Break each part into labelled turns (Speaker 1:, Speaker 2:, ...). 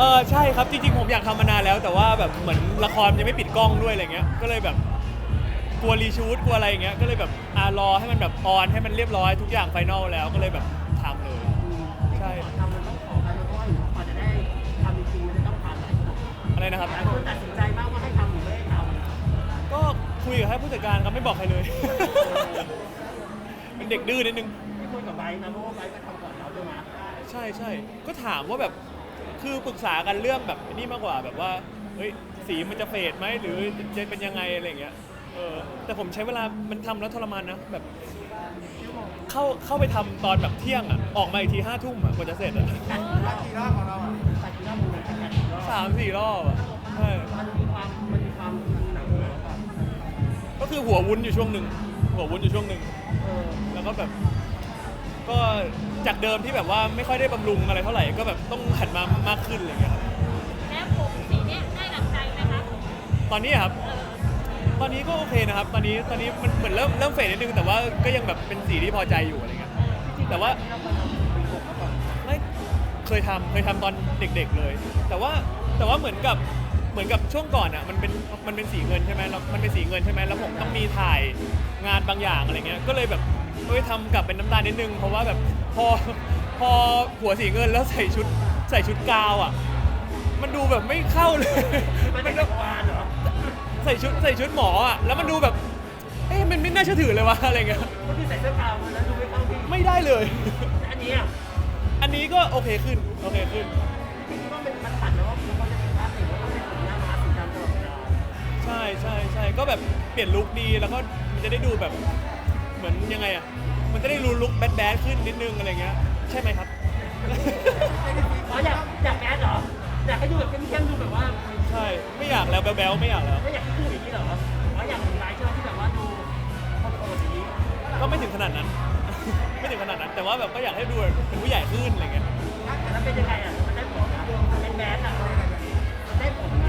Speaker 1: เออใช่ครับจริงๆผมอยากทำมานานแล้ว แต่ว่าแบบเหมือนละครยังไม่ปิดกล้องด้วยอะไรเงี้ยก็เลยแบบกลัวรีชูตกลัวอะไรอย่างเงี้ยก็เลยแบบอ่ารอให้มันแบบออนให้มันเรียบร้อยทุกอย่างไฟนอลแล้วก็เลยแบบทำเลยใช่
Speaker 2: ทำมันต้องขอกันเพราะว่าอยู่กว่าจะได้ทำจริงๆมันจะต้องผ่านหลายคน
Speaker 1: อะไรนะครับ
Speaker 2: หลายคนตัดสินใจมากว่าให้ทำหรือไม่ให้ทำ
Speaker 1: ก็คุยกับให้ผู้จัดการครับไม่บอกใครเลย เป็นเด็กดื้อนิดนึง
Speaker 2: ไม่คุยกับไบร์ทนะเพราะว่าไบร์ทก็ทำก่อนเราด้วยนะ
Speaker 1: ใช่ใช่ก็ถามว่าแบบ คือปรึกษากันเรื่องแบบนี่มากกว่าแบบว่าเฮ้ยสีมันจะเฟดไหมหรือจะเป็นยังไงอะไรอย่างเงี้ยเออแต่ผมใช้เวลามันทำแล้วทรมานนะแบบเข้าเข้าไปทำตอนแบบเที่ยงอะออกมาอีกทีห้าทุ่มอะกว่าจะเสร็จอะ
Speaker 2: ตัดกี่รอบของเราอะตัดกี่รอบมึงตัดกี่รอบ
Speaker 1: สามสี่รอบอะใช่
Speaker 2: มันมีความมันมีความหนักเหนียวป่ะ
Speaker 1: ก็คือหัววุ้นอยู่ช่วงหนึ่งหัววุ้นอยู่ช่วงหนึ่ง
Speaker 2: เออ
Speaker 1: แล้วก็แบบ ก็จากเดิมที่แบบว่าไม่ค่อยได้บำรุงอะไรเท่าไหร่ก็แบบต้องหันมามากขึ้นอะไรอย่างเงี้ยครับ
Speaker 3: แล้วผมสีเนี้ยได้ดังใจไหมคะ
Speaker 1: ตอนนี้อะครับ
Speaker 3: เออ
Speaker 1: ตอนนี้ก็โอเคนะครับ ตอนนี้ตอนนี้มันเหมือนเริ่มเริ่มเฟดนิดนึงแต่ว่าก็ยังแบบเป็นสีที่พอใจอยู่อะไรเงี้ยแต่ว่า
Speaker 2: เราเคยทำปีหกมาก่อน
Speaker 1: ไม่เคยทำเคยทำตอนเด็กๆเลย แต่ว่าแต่ว่าเหมือนกับเหมือนกับช่วงก่อนอะมันเป็นมันเป็นสีเงินใช่ไหมแล้วมันเป็นสีเงินใช่ไหมแล้วผมต้องมีถ่ายงานบางอย่างอะไรเงี้ยก็เลยแบบ เอ้ยทำกลับเป็นน้ำตาลนิดนึง เพราะว่าแบบพอพอหัวสีเงินแล้วใส่ชุดใส่ชุดกาวอะ มันดูแบบไม่เข้าเลย
Speaker 2: มัน
Speaker 1: มั
Speaker 2: เป็นน
Speaker 1: ก็
Speaker 2: จักรวาลเหรอ
Speaker 1: ใส่ชุดใส่ชุดหมออะแล้วมันดูแบบ เอ๊ะมันไม่น่าเชื่อถือเลยวะอะไรเงี้ย
Speaker 2: ก็คือใส่เสื้อกาวมาแล้วดูไม่เข้าที่
Speaker 1: ไม่ได้เลย
Speaker 2: อันนี้อะ
Speaker 1: อันนี้ก็โอเคขึ้นโอเคขึ้น
Speaker 2: พี่คิดว่ามันมันตัดแล้วว่าคือเขาจะเป็นภาพติดว่าต้องเป็นสีหน้าม้าสีดำตลอดเวลา
Speaker 1: ใช่ใช่ใช่ก็แบบเปลี่ยนลุคดีแล้วก็มันจะได้ดูแบบ เหมือนยังไงอะ มันจะได้รู้ลุคแบดแบดขึ้นนิดนึงอะไรเงี้ย ใช่ไหมครับ
Speaker 2: อ๋ออยากอยากแอดเหรอ อยากให้ดูแบบเข้มๆดูแบบว่า
Speaker 1: ใช่ ไม่อยากแล้วแบ๊วๆไม่อยากแล้ว
Speaker 2: ไม่อยากให้คู่อย่างนี้เหรออ๋ออยากเป็นไลฟ์ใช่ไหมที่แบบว่าดูโหดๆอย่างนี้
Speaker 1: ก็ไม่ถึงขนาดนั้น ไม่ถึงขนาดนั้น แต่ว่าแบบก็อยากให้ดูเป็นผู้ใหญ่ขึ้นอะไรเงี้ย
Speaker 2: แล้วเป็นยังไงอะมันได้ผลนะเป็นแบดอะมันได้ผลไหม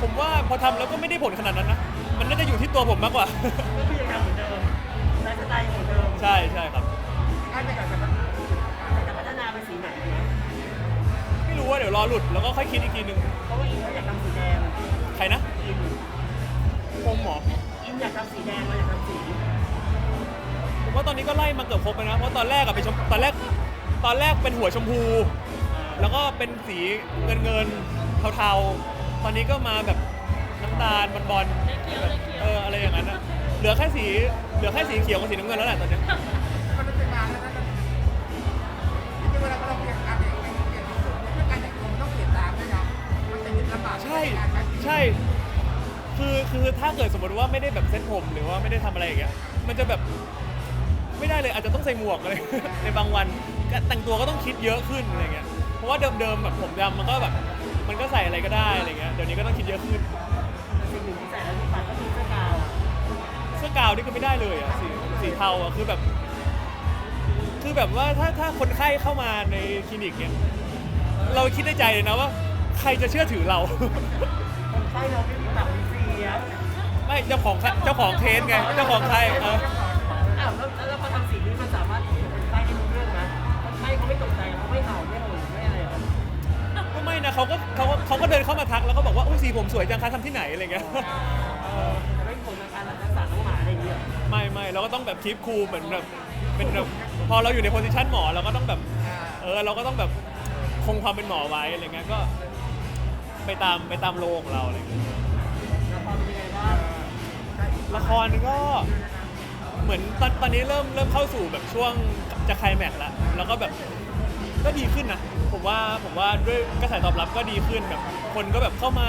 Speaker 1: ผมว่าพอทำแล้วก็ไม่ได้ผลขนาดนั้นนะ มันน่าจะอยู่ที่ตัวผมมากกว่า
Speaker 2: ก็คือ
Speaker 1: ช่ใช่ครับ
Speaker 2: ถ้าจะจะจะพัฒนาไปสีไหนนะ
Speaker 1: ไม่รู้ว่าเดี๋ยวรอหลุดแล้วก็ค่อยคิดอีกทีนึง
Speaker 2: เพราะว่าอินเขาอยากทำสีแดง
Speaker 1: ใครนะ
Speaker 2: อิน
Speaker 1: ผมหมอ
Speaker 2: อินอยากทำสีแดงเราอยากทำสี
Speaker 1: ผมว่าตอนนี้ก็ไล่มาเกือบครบแล้วนะเพราะตอนแรกอะเป็นชมตอนแรกตอนแรกเป็นหัวชมพู แล้วก็เป็นสีเงินเงินๆเทาๆ ตอนนี้ก็มาแบบน้ำตาลบอลๆแบบเอออะไรอย่างนั้นนะเหลือแค่สีเหลือแค่สีเขียวกับสีน้ำเงินแล้วแหละตอนเนี้ย
Speaker 4: ใช้ชีวิต
Speaker 1: ใช่ คือคือถ้าเกิดสมมติว่าไม่ได้แบบเซ็ตผมหรือว่าไม่ได้ทำอะไรอย่างเงี้ย มันจะแบบไม่ได้เลยอาจจะต้องใส่หมวกอะไร ในบางวันก็แต่งตัวก็ต้องคิดเยอะขึ้นอะไรเงี้ย เพราะว่าเดิมๆแบบผมดำมันก็แบบมันก็ใส่อะไรก็ได้อะไรเงี้ย เดี๋ยวนี้ก็ต้องคิดเยอะขึ้น
Speaker 2: สิ่งหนึ่งที่ใส่แล้วที่ปัดก็คือเสื้อกาว
Speaker 1: เสื้อกาวนี่ก็ไม่ได้เลยอะสีสีเทาอะคือแบบ คือแบบว่าถ้าถ้าคนไข้เข้ามาในคลินิกเนี่ยเราคิดในใจเลยนะว่า ใครจะเชื่อถือเรา
Speaker 2: คนไข้เราไม่มีแบบมีเสีย
Speaker 1: ไม่เจ้าของเจ้าของเคสไงเจ้าของไข้เออ
Speaker 2: อ้าวแล้วแล้วพอทำสีนี้มันสามารถคุยกับคนไข้ได้รู้เรื่องไหมคนไข้เขาไม่ตกใจเขาไม่เห่าไม่ห่นไม่อะไรหรอ
Speaker 1: ก็ไม่นะเขาก็เขาก็เขาก็เดินเข้ามาทักแล้วก็บอกว่าอุ้ยสีผมสวยจังคะทำที่ไหนอะไรเงี้ยเออ
Speaker 2: จะไม่ผลในการรักษาน้องหมาอะไรอย่างเงี้ย
Speaker 1: ไม่ไม่เราก็ต้องแบบคีปคูลเหมือนแบบเป็นแบบพอเราอยู่ในโพสิชันหมอเราก็ต้องแบบเออเราก็ต้องแบบคงความเป็นหมอไว้อะไรเงี้ยก็ ไปตามไปตามโลของเราอะไรเงี้ย
Speaker 2: แล้วพอเป็นยังไงบ้าง
Speaker 1: ละครก็เหมือนตอนตอนนี้เริ่มเริ่มเข้าสู่แบบช่วงจะไคลแม็กซ์แล้วแล้วก็แบบก็ดีขึ้นนะผมว่าผมว่าด้วยกระแสตอบรับก็ดีขึ้นแบบคนก็แบบเข้ามา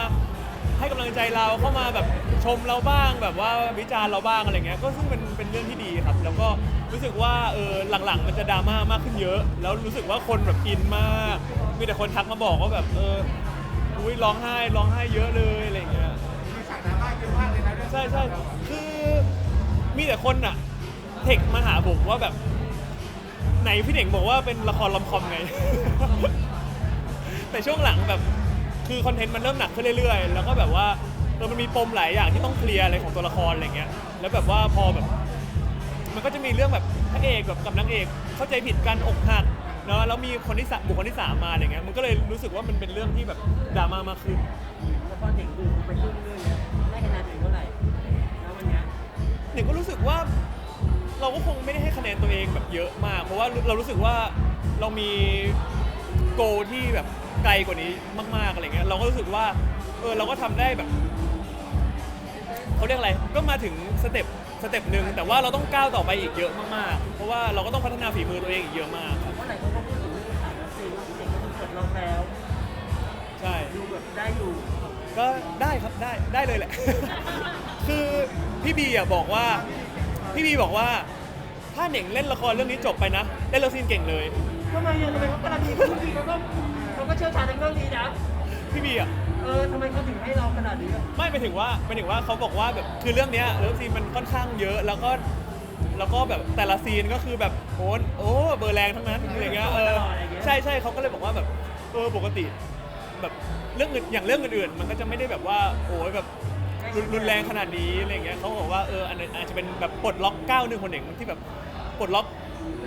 Speaker 1: ให้กำลังใจเราเข้ามาแบบชมเราบ้างแบบว่าวิจารณ์เราบ้างอะไรเงี้ยก็ซึ่งเป็นเป็นเรื่องที่ดีครับ แล้วก็รู้สึกว่าเออหลังๆ มันจะดราม่ามากขึ้นเยอะ แล้วรู้สึกว่าคนแบบอินมาก มีแต่คนทักมาบอกว่าแบบเออ อุ้ยร้องไห้ร้องไห้เยอะเลยอะไรเงี้ย
Speaker 4: มีฉากดราม่าเยอะมากเลยนะเรื่อง
Speaker 1: ใช่ใช่คือมีแต่คนอะเทคมาหาผมว่าแบบ ไหนพี่เด่งบอกว่าเป็นละครลอมคอมไง แต่ช่วงหลังแบบคือคอนเทนต์มันเริ่มหนักขึ้นเรื่อยๆ แล้วก็แบบว่าเออมันมีปมหลายอย่างที่ต้องเคลียร์อะไรของตัวละครอะไรเงี้ย แล้วแบบว่าพอแบบ มันก็จะมีเรื่องแบบพระเอกแบบกับนางเอกเข้าใจผิดกันอกหัก เนาะแล้วมีคนที่สามบุคคลที่สามมาอะไรเงี้ยมันก็เลยรู้สึกว่ามันเป็นเรื่องที่แบบดราม่ามากขึ้น
Speaker 2: แล้วพอเด็กดูไปครึ่งเรื่องเนี้ยได้คะแนนถึงเท่าไหร่แล้ววันเนี้ย
Speaker 1: หนึ่งก็รู้สึกว่า เราก็คงไม่ได้ให้คะแนนตัวเองแบบเยอะมาก เพราะว่าเรารู้สึกว่าเรามีโกที่แบบไกลกว่านี้มากๆอะไรเงี้ยเราก็รู้สึกว่าเออเราก็ทำได้แบบเขาเรียกอะไรก็มาถึงสเต็ปสเต็ปหนึ่งแต่ว่าเราต้องก้าวต่อไปอีกเยอะมากๆ เพราะว่าเราก็ต้องพัฒนาฝีมือตัวเองอีกเยอะมากครับ
Speaker 2: เพราไหนเขาก็พูดถึงเรื่องถ่ายวัคซีนว่าเด็กก็ถูกกดล็อกแล้ว
Speaker 1: ใช่
Speaker 2: ดูแบบได้อยู่
Speaker 1: ก็ได้ครับได้ได้เลยแหละ คือพี่บีอะบอกว่าพี่บีบอกว่าถ้าเหน่งเล่นละครเรื่องนี้จบไปนะเล่นเลิฟซีนเก่งเลย
Speaker 2: ทำไมอะทำไมเขาการันตีเขาดีเขาก็เขาก็เชี่ยวชาญในเรื่องนี้นะ
Speaker 1: พี่บีอะ
Speaker 2: เออทำไมเขาถึงให้เราขนาดนี้อะ
Speaker 1: ไม่ไปถึงว่าไปถึงว่าเขาบอกว่าแบบคือเรื่องเนี้ยเลิฟซีนมันค่อนข้างเยอะ แล้วก็ แล้วก็แบบแต่ละซีนก็คือแบบโอ้โอ้เบอร์แรงทั้งนั้นอะไรเงี้ยเออใช่ใช่เขาก็เลยบอกว่าแบบเออปกติ แบบเรื่องอื่นอย่างเรื่องอื่นๆ มันก็จะไม่ได้แบบว่าโอ้ยแบบรุนรุนแรงขนาดนี้อะไรเงี้ยเขาบอกว่าเอออันนั้นอาจจะเป็นแบบปลดล็อกก้าวหนึ่งคนหนึ่งที่แบบปลดล็อก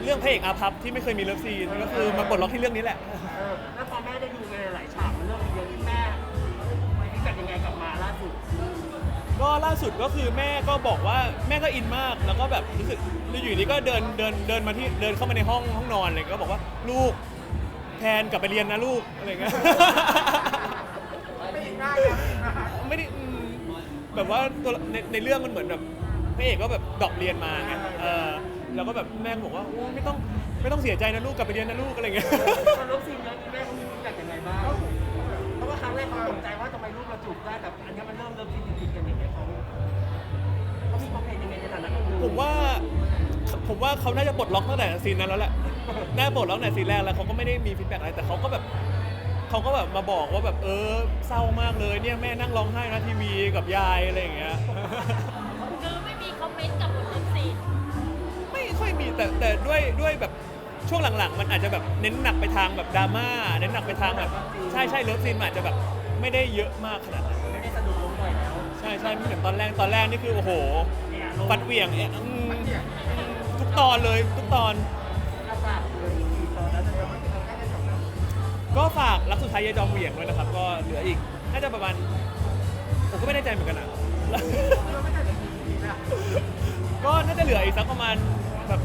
Speaker 1: เรื่องพระเอกอาภัพที่ไม่เคยมีเลิฟซีนก็คือมาปลดล็อกที่เรื่องนี้แหละ
Speaker 2: เออแล้ว ก็ล่าสุด
Speaker 1: ก็คือแม่ก็บอกว่าแม่ก็อินมากแล้วก็แบบรู้สึกอยู่ดีก็เดินเดินเดินมาที่เดินเข้ามาในห้องห้องนอนอะไรก็บอกว่าลูกแทนกลับไปเรียนนะลูกอะไรเงี้ย
Speaker 4: ไม่อีกหน้ายังไม่อีกหน้า
Speaker 1: ไม่ได้อืมแบบว่าตัวในในเรื่องมันเหมือนแบบพระเอกก็แบบดรอปเรียนมาไงเออแล้วก็แบบแม่ก็บอกว่าโอ้ไม่ต้องไม่ต้องเสียใจนะลูกกลับไปเรียนนะลูกอะไรเงี้ย
Speaker 2: ตอนลบซีนเยอะแม่เขามีพิกัดยังไงบ้างเพราะว่าครั้งแรกเขาตกใจว่า จูบได้แต่อันนี้มันเริ่มเริ่มซีนติดๆกันอย่างเงี้ยเขาเขามีความเห็นยังไงในฐานะคนดู
Speaker 1: ผมว่าผมว่าเขาน่าจะปลดล็อกตั้งแต่ซีนนั้นแล้วแหละ น่าจะปลดล็อกตั้งแต่ซีนแรกแล้วเขาก็ไม่ได้มีฟีดแบ็กอะไร แต่เขาก็แบบเขาก็แบบมาบอกว่าแบบเออเศร้ามากเลยเนี่ยแม่นั่งร้องไห้นะทีวีกับยายอะไรอย่างเงี้ย
Speaker 3: คือไม่มีคอมเมนต์กับบทเลิฟซีน
Speaker 1: ไม่ค่อยมีแต่แต่ด้วยด้วยแบบช่วงหลังๆ มันอาจจะแบบเน้นหนักไปทางแบบดราม่า เน้นหนักไปทางแบบใช่ใช่เลิฟซีนมันอาจจะแบบ ไม่ได้เยอะมากขนาดนั้น
Speaker 2: ไม่ได้สะดุดล้มบ่อยแล้ว
Speaker 1: ใช่ใช่ไม่เหมือนตอนแรกตอนแรกนี่คือโอ้โห
Speaker 2: เนี่ยลง
Speaker 1: ฟัดเหวี่ยงเนี่ยอืม
Speaker 4: เนี่ย
Speaker 1: ทุกตอนเลยทุกตอน
Speaker 2: กระบะเลยอีกตอนนั้นจะมา
Speaker 1: ก็ฝากรักสุดท้ายยายจอมเหวี่ยงด้วยนะครับ ก็เหลืออีกน่าจะประมาณผมก็ไม่แน่ใจเหมือนกันนะก็น่าจะเหลืออีกสักประมาณแบบ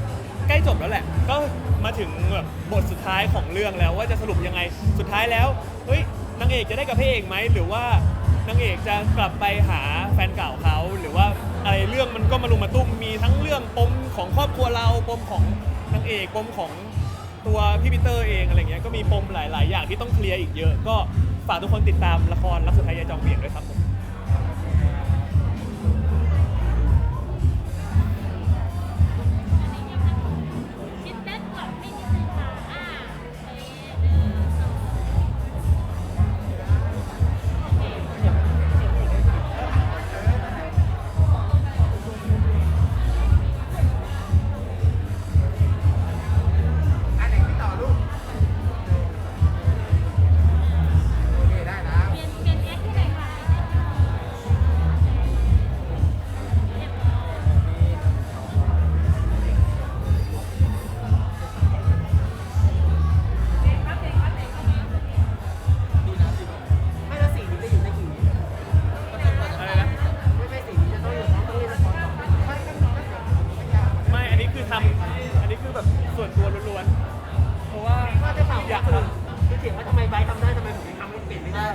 Speaker 1: ใกล้จบแล้วแหละ ก็มาถึงแบบบทสุดท้ายของเรื่องแล้วว่าจะสรุปยังไงสุดท้ายแล้วเฮ้ย นางเอกจะได้กับพระเอกไหมหรือว่านางเอกจะกลับไปหาแฟนเก่าเขาหรือว่าอะไรเรื่องมันก็มาลุมมาตุ้มมีทั้งเรื่องปมของครอบครัวเราปมของนางเอกปมของตัวพี่ปีเตอร์เองอะไรเงี้ยก็มีปมหลาย ๆ อย่างที่ต้องเคลียร์อีกเยอะ ก็ฝากทุกคนติดตามละครรักสุดท้ายยายจองเบียงด้วยครับผม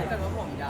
Speaker 1: เพราะว่า
Speaker 2: ว่าจะถาม
Speaker 1: อยาก
Speaker 2: คือ
Speaker 1: ทำ
Speaker 2: คือเถียงว่าทำไมไบร์ททำได้ทำไมผมถึงทำไม่เปลี่ยนไม่ได้
Speaker 5: แต่ว่าผมยาว